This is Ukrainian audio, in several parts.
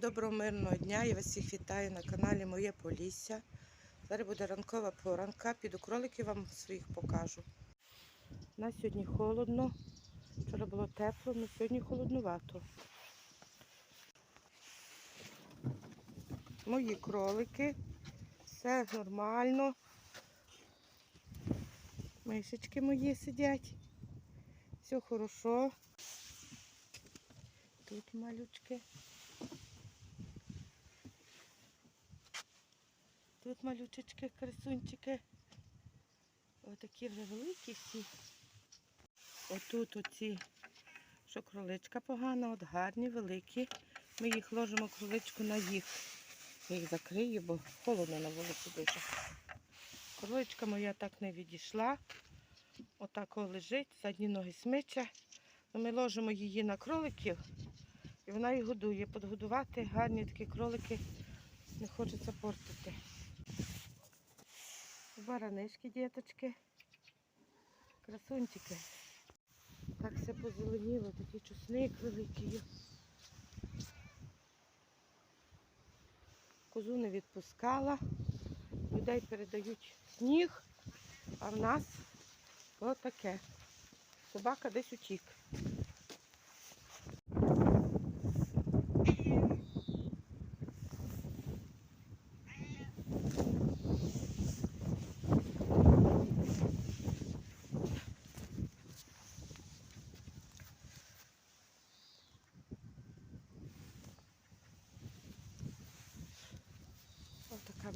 Доброго мирного дня. Я вас всіх вітаю на каналі Моє Полісся. Зараз буде ранкова поранка. Піду кроликів вам своїх покажу. У нас сьогодні холодно. Вчора було тепло, але сьогодні холоднувато. Мої кролики. Все нормально. Мишечки мої сидять. Все хорошо. Тут малючки. Тут малючечки, красунчики. Отакі вже великі всі. Отут оці, що кроличка погана, от гарні, великі. Ми їх ложимо кроличку на їх. Я їх закрию, бо холодно на вулиці дуже. Кроличка моя так не відійшла. Отак лежить, задні ноги смиче. Ну, Ми ложимо її на кроликів і вона їх годує. Подгодувати гарні такі кролики не хочеться портити. Баранишки, діточки, красунчики. Так все позеленіло, такий чесник великий. Козу не відпускала. Людей передають сніг, а в нас отаке. Собака десь утік.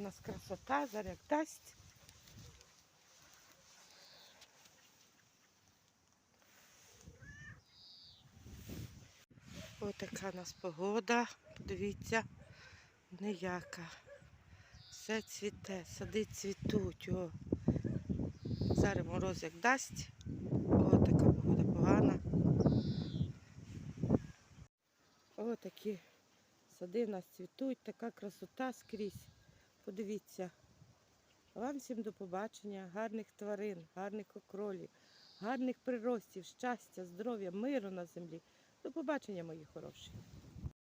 Нас красота, зараз як дасть. Ось така в нас погода. Подивіться, ніяка. Все цвіте, сади цвітуть. О. Зараз мороз як дасть. Ось така погода погана. Ось такі сади в нас цвітуть, така красота скрізь. Подивіться. Вам всім до побачення, гарних тварин, гарних окролів, гарних приростів, щастя, здоров'я, миру на землі. До побачення, мої хороші.